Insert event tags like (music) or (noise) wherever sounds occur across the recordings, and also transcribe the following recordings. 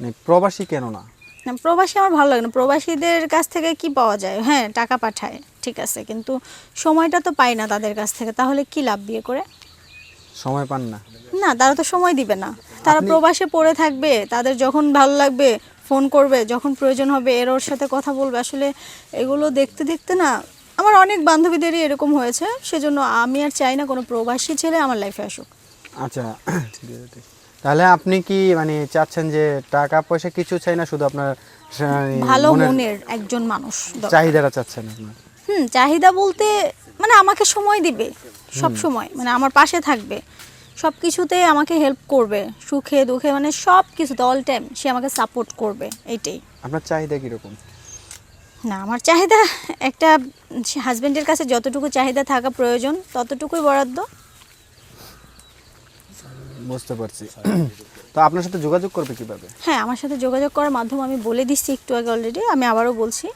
মানে প্রবাসী কেন না? প্রবাসী আমার ভালো লাগে না। প্রবাসীদের কাছ থেকে কি পাওয়া যায়? হ্যাঁ টাকা পাঠায় ঠিক আছে। কিন্তু সময়টা তো পাই না তাদের কাছ থেকে। তাহলে কি লাভ বিয়ে করে? সময় পান না? না তারা তো সময় দিবে না। তারা প্রবাসে পড়ে থাকবে তাদের যখন ভালো লাগবে ফোন করবে যখন প্রয়োজন হবে এর ওর সাথে কথা বলবে। আসলে এগুলো দেখতে দেখতে না আমার অনেক বান্ধবীদেরই এরকম হয়েছে। সেজন্য আমি আর চাই না কোনো প্রবাসী ছেলে আমার লাইফে আসুক। আচ্ছা ঠিক আছে। তাহলে আপনি কি মানে চাচ্ছেন যে টাকা পয়সা কিছু চাই না শুধু আপনার ভালো মনের একজন মানুষ। চাহিদাটা চাচ্ছেন আপনার? হুম চাহিদা বলতে মানে আমাকে সময় দিবে সব সময় মানে আমার পাশে থাকবে। সব কিছুতে আমাকে হেল্প করবে সুখে দুঃখে মানে সব কিছুতে অল টাইম সে আমাকে সাপোর্ট করবে এইটাই আপনার চাহিদা কীরকম? না আমার চাহিদা একটা হাজবেন্ডের কাছে যতটুকু চাহিদা থাকা প্রয়োজন ততটুকুই বরাদ্দ। বুঝতে পারছি। (coughs) তো আপনার সাথে যোগাযোগ করবে কীভাবে? হ্যাঁ আমার সাথে যোগাযোগ করার মাধ্যমে আমি বলে দিচ্ছি একটু আগে অলরেডি আমি আবারও বলছি।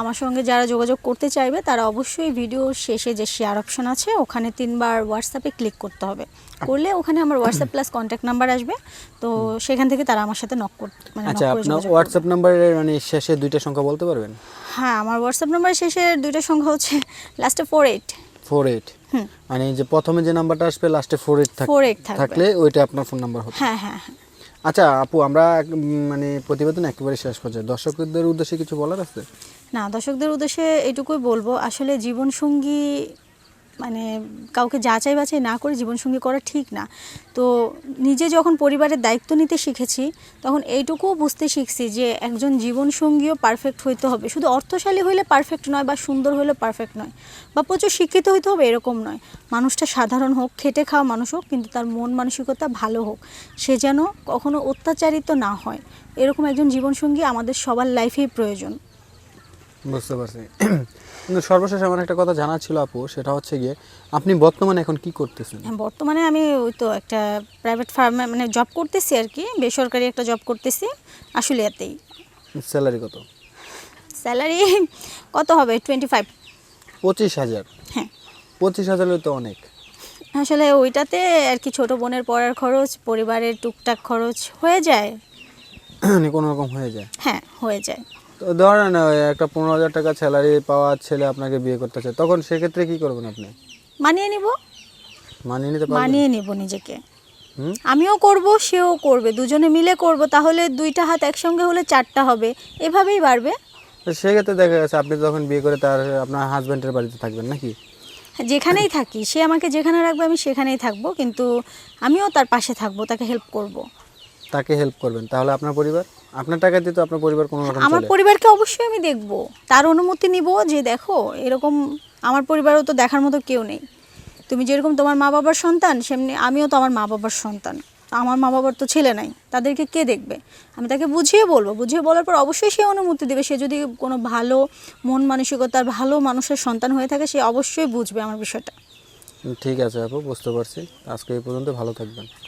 আমার সঙ্গে যারা যোগাযোগ করতে চাইবে তারা অবশ্যই ভিডিও শেষে যে শেয়ার অপশন আছে ওখানে তিনবার হোয়াটসঅ্যাপে ক্লিক করতে হবে। করলে ওখানে আমার হোয়াটসঅ্যাপ প্লাস কন্ট্যাক্ট নাম্বার আসবে। তো সেখান থেকে তারা আমার সাথে নক করতে মানে আচ্ছা আপনার। হোয়াটসঅ্যাপ নাম্বারের মানে শেষে দুইটা সংখ্যা বলতে পারবেন? হ্যাঁ আমার হোয়াটসঅ্যাপ নাম্বার শেষে দুইটা সংখ্যা হচ্ছে লাস্টে ফোর এইট ফোর এইট মানে যে প্রথমে যে নাম্বারটা আসবে লাস্টে ফোর এইট 48 থাকলে ওইটা আপনার ফোন নাম্বার হবে হ্যাঁ হ্যাঁ হ্যাঁ। আচ্ছা আপু আমরা মানে প্রতিবেদন একেবারে শেষ পর্যায়ে। দর্শকদের উদ্দেশ্যে কিছু বলার আছে? না দর্শকদের উদ্দেশ্যে এটুকুই বলব আসলে জীবনসঙ্গী মানে কাউকে যাচাই বাছাই না করে জীবনসঙ্গী করা ঠিক না। তো নিজে যখন পরিবারের দায়িত্ব নিতে শিখেছি, তখন এইটুকুও বুঝতে শিখছি যে একজন জীবনসঙ্গীও পারফেক্ট হইতে হবে। শুধু অর্থশালী হইলে পারফেক্ট নয় বা সুন্দর হইলে পারফেক্ট নয় বা প্রচুর শিক্ষিত হইতে হবে এরকম নয়। মানুষটা সাধারণ হোক, খেটে খাওয়া মানুষ হোক, কিন্তু তার মন মানসিকতা ভালো হোক। সে যেন কখনো অত্যাচারিত না হয়। এরকম একজন জীবনসঙ্গী আমাদের সবার লাইফেই প্রয়োজন। বুঝতে পারছি। কিন্তু সর্বশেষ আমার একটা কথা জানা ছিল আপু সেটা হচ্ছে গিয়ে আপনি বর্তমানে এখন কি করতেছেন? হ্যাঁ, বর্তমানে আমি ওই তো একটা প্রাইভেট ফার্মে মানে জব করতেছি আর কি বেসরকারি একটা জব করতেছি আসলে এতেই স্যালারি কত? স্যালারি কত হবে? টোয়েন্টি ফাইভ পঁচিশ হাজার? হ্যাঁ। পঁচিশ হাজার হলে তো অনেক। আসলে ওইটাতে আর কি ছোট বোনের পড়ার খরচ পরিবারের টুকটাক খরচ হয়ে যায়। (clears throat) মানে কোনো রকম হয়ে যায়। হ্যাঁ হয়ে যায়। তো ধরেন একটা পনেরো হাজার টাকা স্যালারি পাওয়া ছেলে আপনাকে বিয়ে করতে চায় তখন সেক্ষেত্রে কি করবেন আপনি? মানিয়ে নিব। মানিয়ে নিতে পারবেন? মানিয়ে নিব নিজেকে। আমিও করব সেও করবে দুজনে মিলে করব তাহলে দুইটা হাত একসঙ্গে হলে চারটা হবে এভাবেই বাড়বে। সেক্ষেত্রে দেখা গেছে আপনি যখন বিয়ে করে তার আপনার হাজব্যান্ডের বাড়িতে থাকবেন নাকি? যেখানেই থাকি সে আমাকে যেখানে রাখবে আমি সেখানেই থাকব কিন্তু আমিও তার পাশে থাকব তাকে হেল্প করব। তাকে হেল্প করবেন। তাহলে আপনার পরিবার? আপনার টাকা দিয়ে তো আপনার পরিবার কোনো রকম আমার পরিবারকে অবশ্যই আমি দেখব। তার অনুমতি নিব যে দেখো এরকম আমার পরিবারও তো দেখার মতো কেউ নেই। তুমি যেরকম তোমার মা বাবার সন্তান সেমনি আমিও তো আমার মা বাবার সন্তান আমার মা বাবার তো ছেলে নাই তাদেরকে কে দেখবে? আমি তাকে বুঝিয়ে বলব। বুঝিয়ে বলার পর অবশ্যই সে অনুমতি দেবে। সে যদি কোনো ভালো মন মানসিকতার ভালো মানুষের সন্তান হয়ে থাকে সে অবশ্যই বুঝবে আমার বিষয়টা। ঠিক আছে আপু বুঝতে পারছি। আজকে এই পর্যন্ত ভালো থাকবেন।